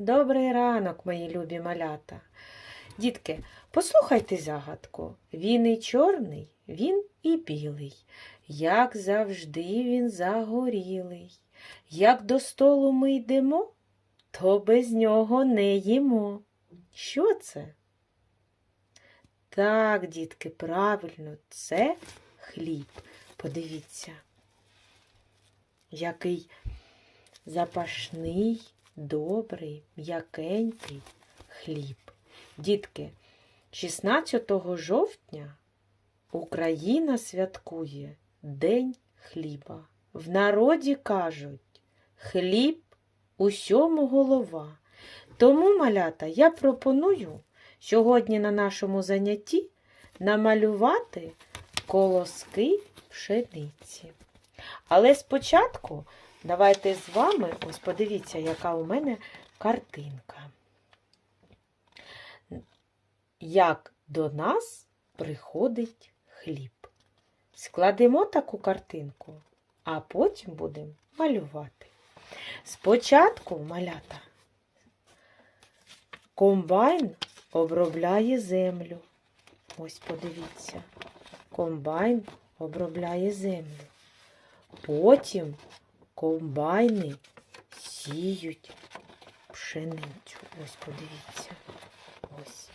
Добрий ранок, мої любі малята. Дітки, послухайте загадку. Він і чорний, він і білий. Як завжди він загорілий. Як до столу ми йдемо, то без нього не їмо. Що це? Так, дітки, правильно, це хліб. Подивіться, який запашний, добрий, м'якенький хліб. Дітки, 16 жовтня Україна святкує День хліба. В народі кажуть, хліб усьому голова. Тому, малята, я пропоную сьогодні на нашому занятті намалювати колоски пшениці. Але спочатку давайте з вами, ось подивіться, яка у мене картинка. Як до нас приходить хліб. Складемо таку картинку, а потім будемо малювати. Спочатку малята. Комбайн обробляє землю. Ось подивіться. Комбайн обробляє землю. Потім комбайни сіють пшеницю. Ось подивіться. Ось.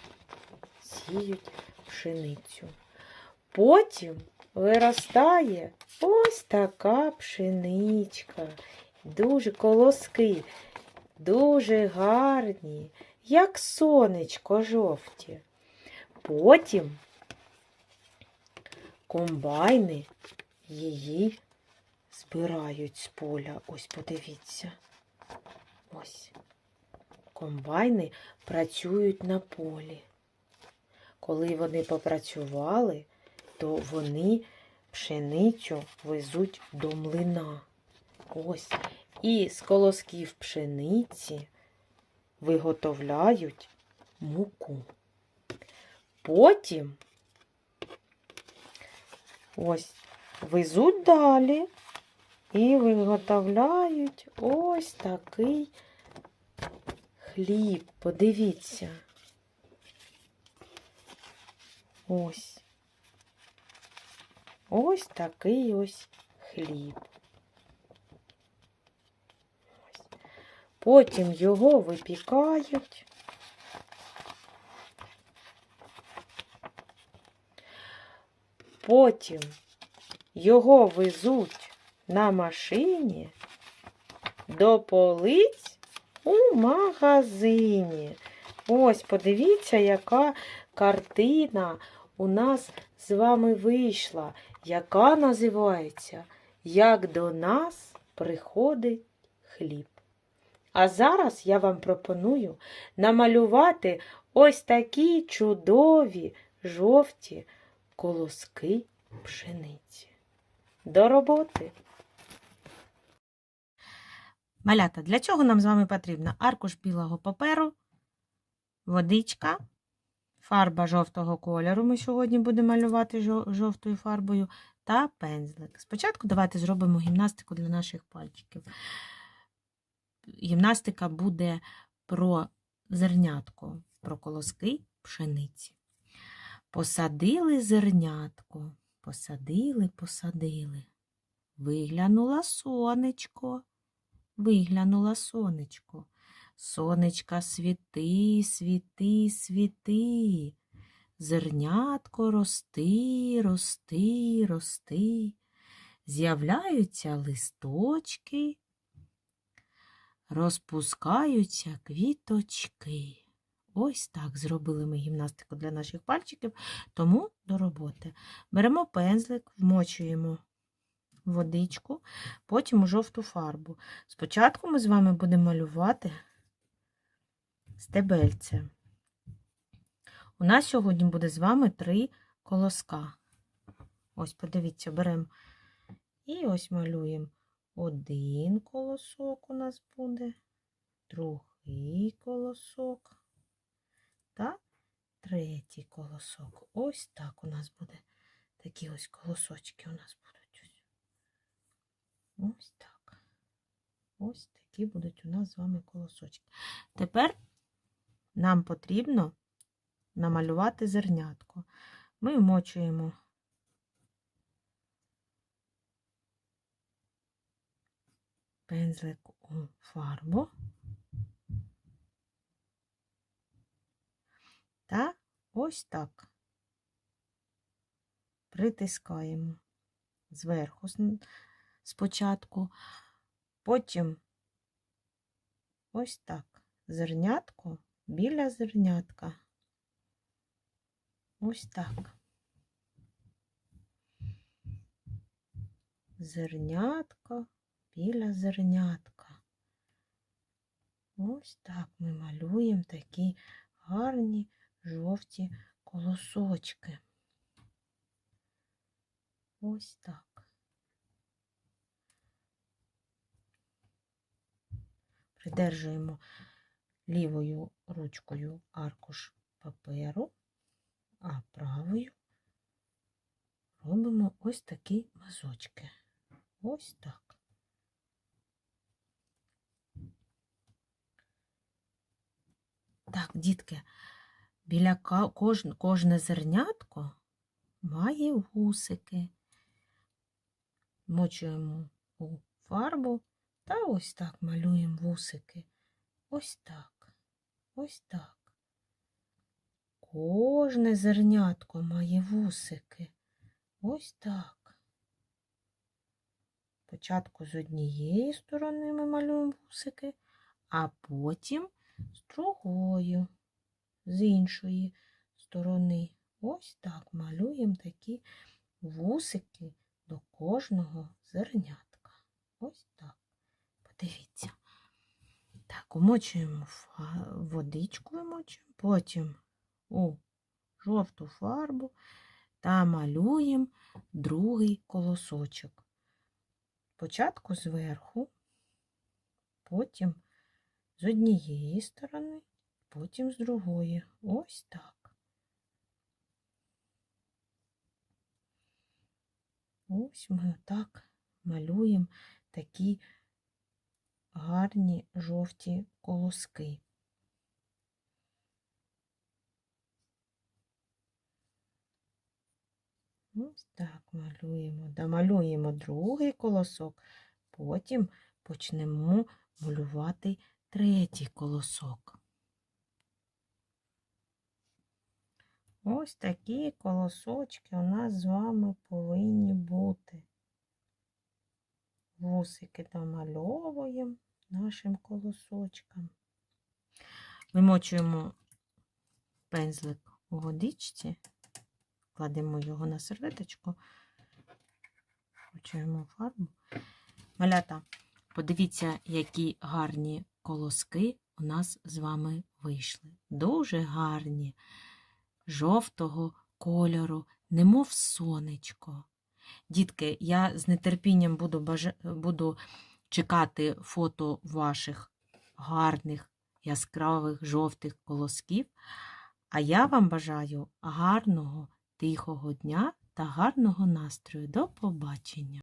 Сіють пшеницю. Потім виростає ось така пшеничка. Дуже колоски, дуже гарні, як сонечко жовті. Потім комбайни її збирають з поля. Ось подивіться. Ось. Комбайни працюють на полі. Коли вони попрацювали, то вони пшеницю везуть до млина. Ось. І з колосків пшениці виготовляють муку. Потім ось везуть далі і виготовляють ось такий хліб. Подивіться. Ось. Ось такий ось хліб. Потім його випікають. Потім його везуть на машині до полиць у магазині. Ось, подивіться, яка картина у нас з вами вийшла, яка називається Як до нас приходить хліб. А зараз я вам пропоную намалювати ось такі чудові жовті колоски пшениці. До роботи! Малята, для чого нам з вами потрібно аркуш білого паперу, водичка, фарба жовтого кольору. Ми сьогодні будемо малювати жовтою фарбою, та пензлик. Спочатку давайте зробимо гімнастику для наших пальчиків. Гімнастика буде про зернятко, про колоски пшениці. Посадили зернятко, посадили, посадили. Виглянула сонечко, виглянула сонечко. Сонечка світи, світи, світи. Зернятко рости, рости, рости. З'являються листочки, розпускаються квіточки. Ось так зробили ми гімнастику для наших пальчиків, тому до роботи. Беремо пензлик, вмочуємо водичку, потім у жовту фарбу. Спочатку ми з вами будемо малювати стебельце. У нас сьогодні буде з вами три колоска. Ось, подивіться, беремо і ось малюємо. Один колосок у нас буде, другий колосок та третій колосок. Ось так у нас буде. Такі ось колосочки у нас будуть. Ось, так. Ось такі. будуть у нас з вами колосочки. Тепер нам потрібно намалювати зернятко. Ми вмочуємо пензлик у фарбу та ось так притискаємо зверху спочатку, потім ось так зернятко біля зернятка. Ось так. Зернятко біля зернятка. Ось так ми малюємо такі гарні жовті колосочки. Ось так. Придержуємо лівою ручкою аркуш паперу, а правою робимо ось такі мазочки. Ось так. Так, дітки, біля ка- кож- кожне зернятко має вусики. Мочуємо у фарбу та ось так малюємо вусики. Ось так. Ось так. Кожне зернятко має вусики. Ось так. Спочатку з однієї сторони ми малюємо вусики, а потім з другою, з іншої сторони. Ось так малюємо такі вусики до кожного зернятка. Ось так. Подивіться. Так, умочуємо водичку, вимочуємо, потім у жовту фарбу та малюємо другий колосочок. Спочатку зверху, потім з однієї сторони, потім з другої. Ось так. Ось ми отак малюємо такі гарні жовті колоски. Ось так малюємо. Домалюємо другий колосок, потім почнемо малювати третій колосок. Ось такі колосочки у нас з вами повинні бути. Вусики домальовуємо нашим колосочкам. Вимочуємо пензлик у водичці, кладемо його на серветочку, вмочуємо фарбу. Малята, подивіться, які гарні колоски у нас з вами вийшли. Дуже гарні, жовтого кольору, немов сонечко. Дітки, я з нетерпінням буду, баж... буду чекати фото ваших гарних, яскравих жовтих колосків. А я вам бажаю гарного, тихого дня та гарного настрою. До побачення!